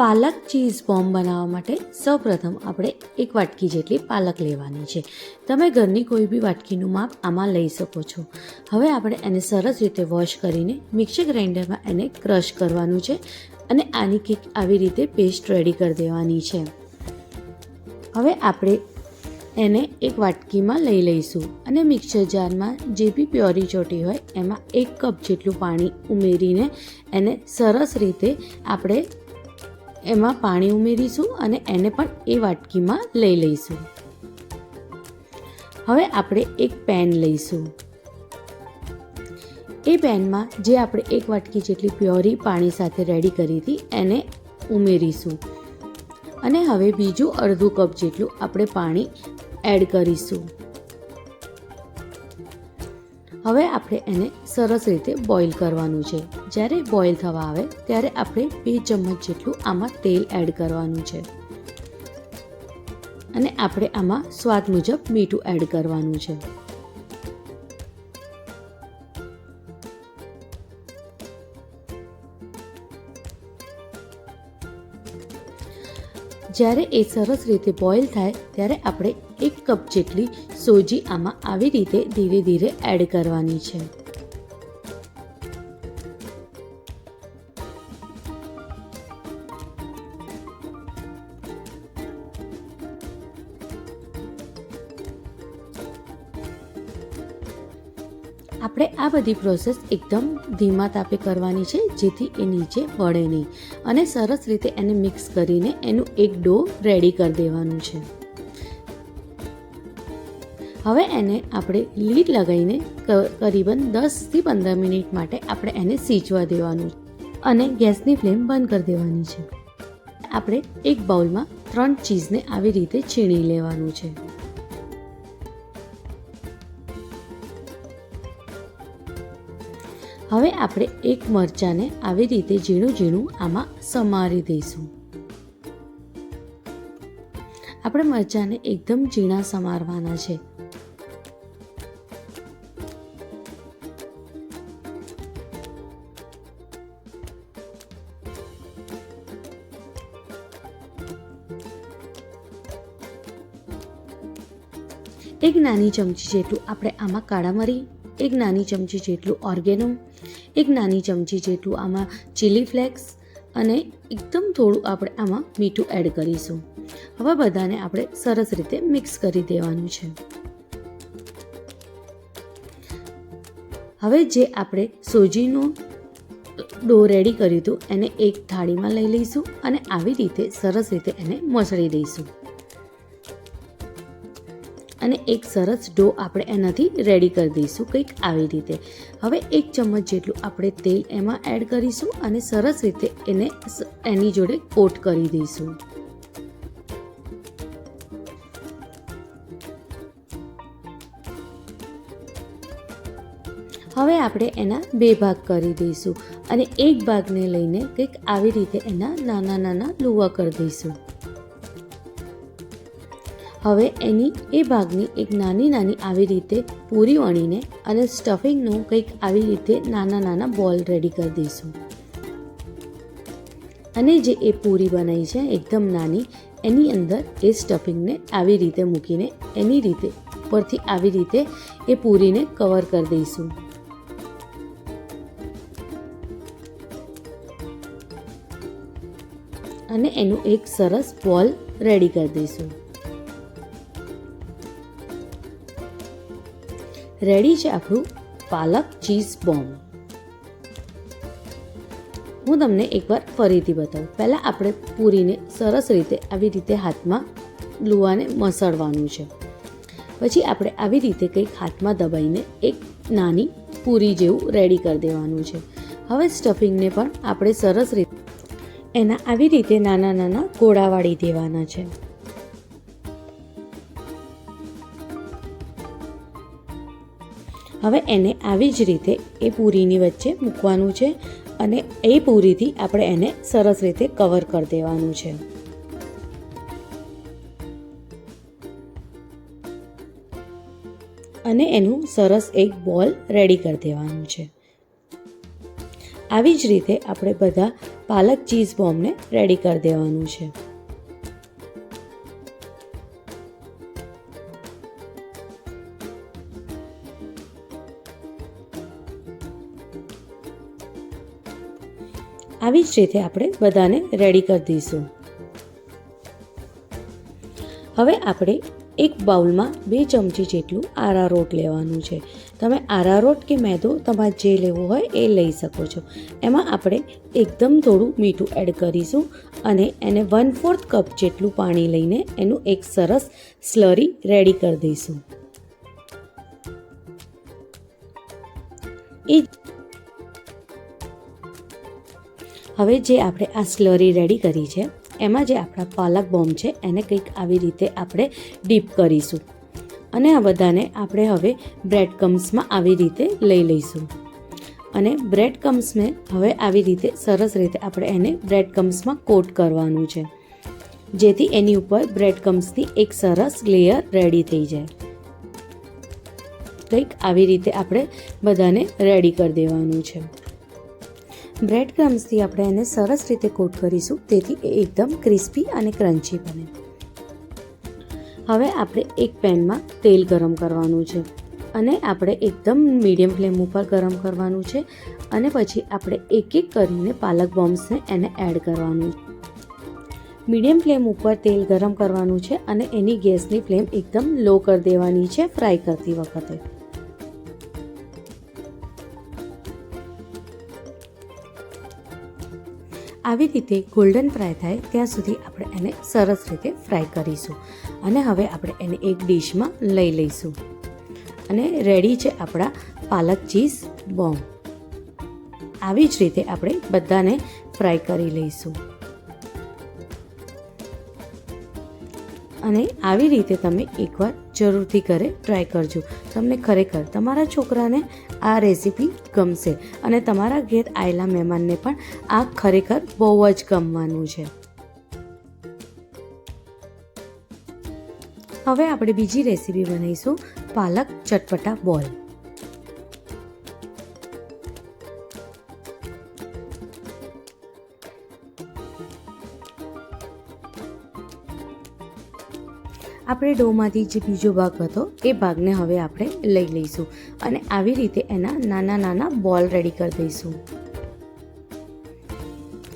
પાલક cheese bomb બનાવવા માટે સૌપ્રથમ આપણે એક વાટકી જેટલી પાલક લેવાની છે. તમે ઘરની કોઈ બી વાટકીનું માપ આમાં લઈ શકો છો. હવે આપણે એને સરસ રીતે વોશ કરીને મિક્સર ગ્રાઇન્ડરમાં એને ક્રશ કરવાનું છે અને આની કંઈક આવી રીતે પેસ્ટ રેડી કરી દેવાની છે. હવે આપણે એને એક વાટકીમાં લઈ લઈશું અને મિક્સર જારમાં જે બી પ્યોરી ચોટી હોય એમાં એક કપ જેટલું પાણી ઉમેરીને એને સરસ રીતે આપણે એમાં પાણી ઉમેરીશું અને એને પણ એ વાટકીમાં લઈ લઈશું. હવે આપણે એક પેન લઈશું. એ પેનમાં જે આપણે એક વાટકી જેટલી પ્યોરી પાણી સાથે રેડી કરી હતી એને ઉમેરીશું. અને હવે બીજું અડધું કપ જેટલું આપણે પાણી એડ કરીશું. હવે આપણે એને સરસ રીતે બોઇલ કરવાનું છે. જ્યારે બોઇલ થવા આવે, ત્યારે આપણે બે ચમચ જેટલું આમાં તેલ એડ કરવાનું છે. અને આપણે આમાં સ્વાદ મુજબ મીઠું એડ કરવાનું છે. જ્યારે એ સરસ રીતે બોઇલ થાય, ત્યારે આપણે એક કપ જેટલી સોજી આમાં આવી રીતે ધીરે ધીરે એડ કરવાની છે. આપણે આ બધી પ્રોસેસ એકદમ ધીમા તાપે કરવાની છે, જેથી એ નીચે વળે નહીં. અને સરસ રીતે એને મિક્સ કરીને એનું એક ડો રેડી કરી દેવાનું છે. હવે એને આપણે લીડ લગાવીને કરીબન દસથી પંદર મિનિટ માટે આપણે એને સીચવા દેવાનું અને ગેસની ફ્લેમ બંધ કરી દેવાની છે. આપણે એક બાઉલમાં ત્રણ ચીઝને આવી રીતે છીણી લેવાનું છે. હવે આપણે એક મરચાંને આવી રીતે ઝીણું ઝીણું આમાં સમારી દઈશું. આપણે મરચાંને એકદમ ઝીણા સમારવાના છે. એક નાની ચમચી જેટલું આપણે આમાં કાળા મરી, એક નાની ચમચી જેટલું ઓર્ગેનો એક નાની ચમચી જેટલું આમાં ચીલી ફ્લેક્સ અને એકદમ થોડું આપણે આમાં મીઠું એડ કરીશું. હવે બધાને આપણે સરસ રીતે મિક્સ કરી દેવાનું છે. હવે જે આપણે સોજીનો ડો રેડી કર્યું હતું એને એક થાળીમાં લઈ લઈશું અને આવી રીતે સરસ રીતે એને મસળી દઈશું. અને એક સરસ ડો આપણે એનાથી રેડી કરી દઈશું કંઈક આવી રીતે. હવે એક ચમચ જેટલું આપણે તેલ એમાં એડ કરીશું અને સરસ રીતે એને એની જોડે કોટ કરી દઈશું. હવે આપણે એના બે ભાગ કરી દઈશું અને એક ભાગને લઈને કંઈક આવી રીતે એના નાના નાના લુવા કરી દઈશું. હવે એની એ ભાગની એક નાની નાની આવી રીતે પૂરી વણીને અને સ્ટફિંગનું કંઈક આવી રીતે નાના નાના બોલ રેડી કરી દઈશું. અને જે એ પૂરી બનાવી છે, એકદમ નાની, એની અંદર એ સ્ટફિંગને આવી રીતે મૂકીને એની રીતે ઉપરથી આવી રીતે એ પૂરીને કવર કરી દઈશું. અને એનું એક સરસ બોલ રેડી કરી દઈશું. રેડી છે આપણું પાલક ચીઝ બોમ્બ. હું તમને એકવાર ફરીથી બતાવું. પહેલાં આપણે પૂરીને સરસ રીતે આવી રીતે હાથમાં લુવાને મસળવાનું છે. પછી આપણે આવી રીતે કંઈક હાથમાં દબાઈને એક નાની પૂરી જેવું રેડી કરી દેવાનું છે. હવે સ્ટફિંગને પણ આપણે સરસ રીતે એના આવી રીતે નાના નાના ગોળા વાળી દેવાના છે. હવે એને આવી જ રીતે એ પૂરીની વચ્ચે મૂકવાનું છે અને એ પૂરીથી આપણે એને સરસ રીતે કવર કરી દેવાનું છે. અને એનું સરસ એક બોલ રેડી કરી દેવાનું છે. આવી જ રીતે આપણે બધા પાલક ચીઝ બોમ્બને રેડી કરી દેવાનું છે. આવી જ રીતે આપણે બધાને રેડી કરી દઈશું. હવે આપણે એક બાઉલમાં બે ચમચી જેટલું આરારોટ લેવાનું છે. તમે આરારોટ કે મેદો તમારે જે લેવો હોય એ લઈ શકો છો. એમાં આપણે એકદમ થોડું મીઠું એડ કરીશું અને એને વન ફોર્થ કપ જેટલું પાણી લઈને એનું એક સરસ સ્લરી રેડી કરી દઈશું. એ હવે જે આપણે આ સ્લરી રેડી કરી છે, એમાં જે આપણા પાલક બોમ્બ છે, એને કંઈક આવી રીતે આપણે ડીપ કરીશું. અને આ બધાને આપણે હવે બ્રેડ કમ્સમાં આવી રીતે લઈ લઈશું. અને બ્રેડ કમ્સને હવે આવી રીતે સરસ રીતે આપણે એને બ્રેડ કમ્સમાં કોટ કરવાનું છે. જેથી એની ઉપર બ્રેડ કમ્સની એક સરસ લેયર રેડી થઈ જાય. કંઈક આવી રીતે આપણે બધાને રેડી કરી દેવાનું છે. બ્રેડ ક્રમ્સથી આપણે એને સરસ રીતે કોટ કરીશું, તેથી એ એકદમ ક્રિસ્પી અને ક્રન્ચી બને. હવે આપણે એક પેનમાં તેલ ગરમ કરવાનું છે અને આપણે એકદમ મીડિયમ ફ્લેમ ઉપર ગરમ કરવાનું છે અને પછી આપણે એક એક કરીને પાલક બોમ્બ્સને એને એડ કરવાનું. મીડિયમ ફ્લેમ ઉપર તેલ ગરમ કરવાનું છે અને એની ગેસની ફ્લેમ એકદમ લો કરી દેવાની છે ફ્રાય કરતી વખતે. આવી રીતે ગોલ્ડન ફ્રાય થાય, ત્યાં સુધી આપણે એને સરસ રીતે ફ્રાય કરીશું. અને હવે આપણે એને એક ડીશમાં લઈ લઈશું. અને રેડી છે આપણા પાલક ચીઝ બોમ્બ આવી જ રીતે આપણે બધાને ફ્રાય કરી લઈશું. અને આવી રીતે તમે એકવાર જરૂરથી ઘરે ટ્રાય કરજો. તમને ખરેખર તમારા છોકરાને આ રેસીપી ગમશે. અને તમારા ઘેર આવેલા મહેમાનને પણ આ ખરેખર બહુ જ ગમવાનું છે. હવે આપણે બીજી રેસીપી બનાવીશું પાલક ચટપટા બોલ. આપણે ડોમાંથી જે બીજો ભાગ હતો, એ ભાગને હવે આપણે લઈ લઈશું અને આવી રીતે એના નાના નાના બોલ રેડી કરી દઈશું.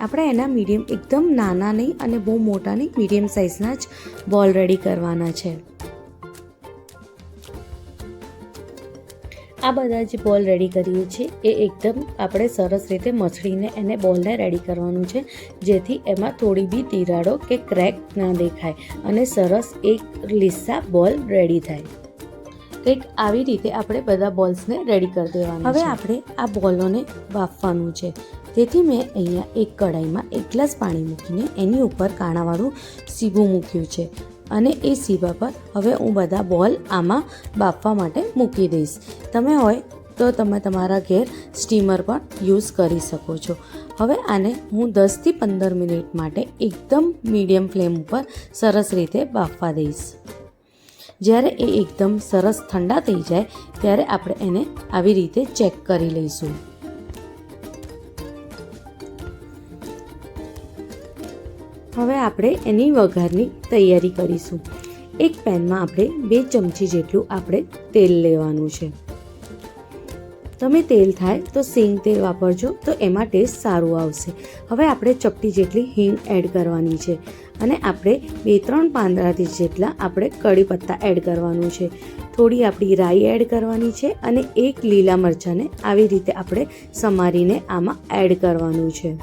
આપણે એના મીડિયમ એકદમ નાના નહીં અને બહુ મોટા નહીં મીડિયમ સાઇઝના જ બોલ રેડી કરવાના છે. આ બધા જે બોલ રેડી કરીએ છીએ. એ એકદમ આપણે સરસ રીતે મસળીને એને બોલને રેડી કરવાનું છે જેથી એમાં થોડી બી તિરાડો કે ક્રેક ના દેખાય અને સરસ એક લીસા બોલ રેડી થાય. કંઈક આવી રીતે આપણે બધા બોલ્સને રેડી કરી દેવાના હવે આપણે આ બોલોને બાફવાનું છે. તેથી મેં અહીંયા એક કઢાઈમાં એક ગ્લાસ પાણી મૂકીને એની ઉપર કાણાવાળું સીબું મૂક્યું છે. અને એ સીવા પર હવે હું બધા બોલ આમાં બાફવા માટે મૂકી દઈશ. તમે હોય તો તમે તમારા ઘેર સ્ટીમર પણ યુઝ કરી શકો છો. હવે આને હું દસથી પંદર મિનિટ માટે એકદમ મીડિયમ ફ્લેમ ઉપર સરસ રીતે બાફવા દઈશ. જ્યારે એ એકદમ સરસ ઠંડા થઈ જાય, ત્યારે આપણે એને આવી રીતે ચેક કરી લઈશું. હવે આપણે એની વઘારની તૈયારી કરીશું. એક પેનમાં આપણે બે ચમચી જેટલું આપણે તેલ લેવાનું છે. તમે તેલ થાય તો સિંગ તેલ વાપરજો, તો એમાં ટેસ્ટ સારું આવશે. હવે આપણે ચપટી જેટલી હિંગ એડ કરવાની છે અને આપણે બે ત્રણ પાંદડાથી જેટલા આપણે કડી પત્તા એડ કરવાનું છે. થોડી આપણી રાઈ એડ કરવાની છે અને એક લીલા મરચાંને આવી રીતે આપણે સમારીને આમાં એડ કરવાનું છે.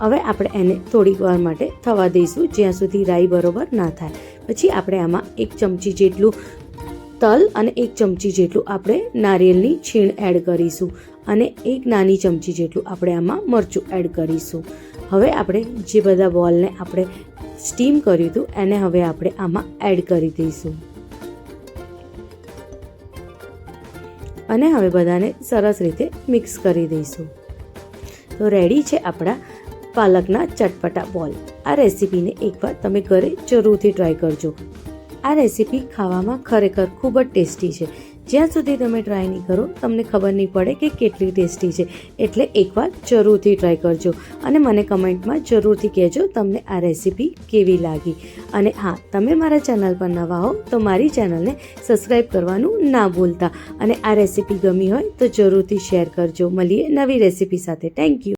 હવે આપણે એને થોડીક વાર માટે થવા દઈશું, જ્યાં સુધી રાઈ બરોબર ના થાય. પછી આપણે આમાં એક ચમચી જેટલું તલ અને એક ચમચી જેટલું આપણે નારિયેળની છીણ એડ કરીશું અને એક નાની ચમચી જેટલું આપણે આમાં મરચું એડ કરીશું. હવે આપણે જે બધા બોલને આપણે સ્ટીમ કર્યું હતું, એને હવે આપણે આમાં એડ કરી દઈશું. અને હવે બધાને સરસ રીતે મિક્સ કરી દઈશું. તો રેડી છે આપણા પાલકના ચટપટા બોલ. આ રેસીપીને એકવાર તમે ઘરે જરૂરથી ટ્રાય કરજો. આ રેસીપી ખાવામાં ખરેખર ખૂબ જ ટેસ્ટી છે. જ્યાં સુધી તમે ટ્રાય નહીં કરો, તમને ખબર નહીં પડે કે કેટલી ટેસ્ટી છે. એટલે એકવાર જરૂરથી ટ્રાય કરજો અને મને કમેન્ટમાં જરૂરથી કહેજો તમને આ રેસીપી કેવી લાગી. અને હા, તમે મારા ચેનલ પર નવા હો તો મારી ચેનલને સબસ્ક્રાઈબ કરવાનું ના ભૂલતા. અને આ રેસીપી ગમી હોય તો જરૂરથી શેર કરજો. મળીએ નવી રેસીપી સાથે. Thank you